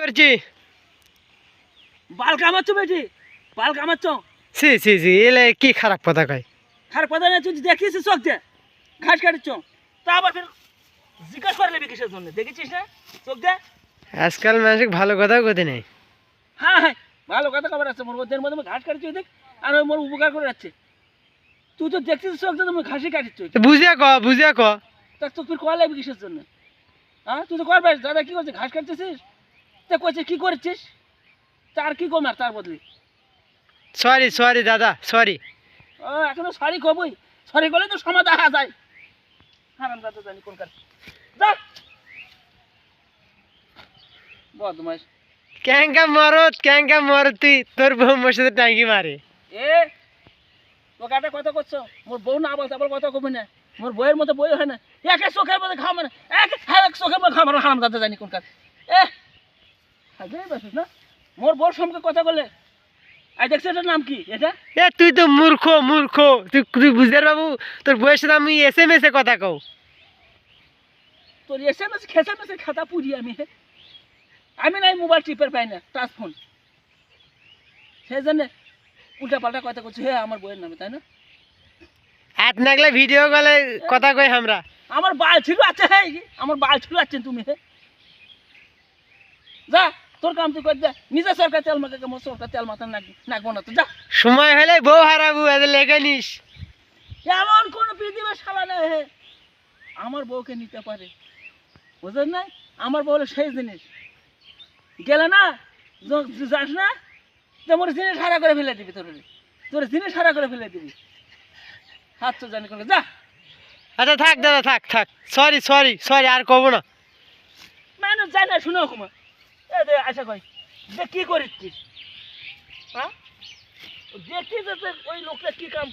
করছি। বাল কামাচ্ছ বেটি বাল কামাচ্ছ। সি সি সি এলে কি খারাপ কথা কয়? খারাপ কথা না তুই দেখিস চোখ দে ঘাস কাটিচ্ছ তা আবার ফের জিজ্ঞাসা করে নেবি কিসের জন্য দেখেছিস না চোখ দিয়ে? আজকাল মানুষ ভালো কথাও কথা নেই। হ্যাঁ হ্যাঁ ভালো কথা খবর আছে মোর ওদের মধ্যে ঘাস কাটছি দেখ আর ওই মোর উপকার করে যাচ্ছে। তুই তো দেখছিস চোখ দে তুমি ঘাসই কাটিচ্ছ বুঝিয়া ক বুঝিয়া ক। তা তো তুই কল লাগবে কিসের জন্য? হ্যাঁ তুই তো করবে দাদা কি করছিস ঘাস কাটতেছিস? তা কইছিস কি করছিস? তার কি কম আর তার বদলে। সরি সরি দাদা সরি ও এখনও সরি কবই। সরি করলে তো সমাধা হা যায়। হারাম দাদা জানি কোন কাজ। যা। বদমাইশ। ক্যাঙ্কা মরত ক্যাঙ্কা মরত তোর বউ মোর সাথে টাঙ্কি মারে। এ তোকে একটা কথা করছ মোর বউ না বলতে আবার কথা কবি না। মোর বইয়ের মতো বই হয় না। একে চোখের মধ্যে খাওয়া মানে এক চোখের মধ্যে খাওয়া হারাম দাদা জানি কোন কাজ। এ না? মোর বউর সঙ্গে কথা দেখছ এটার নাম কি? এটা? এ তুই তো মূর্খ মূর্খ। তুই তুই বুঝতে বাবু তোর বউয়ের সাথে আমি এস এম এস এ কথা কও। তোর এসে মেসে খেসে মেসে খাতা পুরি আমি হে। আমি নাই মোবাইল টিপের পাই না টাচ ফোন। সেই জন্য উল্টা পাল্টা কথা করছি হে আমার বইয়ের নামে তাই না? হাত নাগলে ভিডিও কলে কথা কই আমরা। আমার বাল ছিল আছে হে আমার বাল ছিল আছে তুমি হে। যা। তোর কাম তুই কর নিজে সরকার তেল মাকে মোর সরকার তেল মাথা নাক নাকবো না তো যা। সময় হলে বউ হারাবো এদের লেগে নিস। এমন কোনো পৃথিবীর শালা নেই হে। আমার বউকে নিতে পারে। বুঝলেন না আমার বউ হলো সেই জিনিস। গেলে না যাস না তোমার জিনিস হারা করে ফেলে দিবি তোর। তোর জিনিস হারা করে ফেলে দিবি। হাত তো জানি করে যা। আচ্ছা থাক দাদা থাক থাক। সরি সরি সরি আর কব না। মানুষ যায় না শুনো কুমা। এ দে আশা কই যে কি করিস হ্যাঁ? দেখি যে ওই লোকটা কি কাম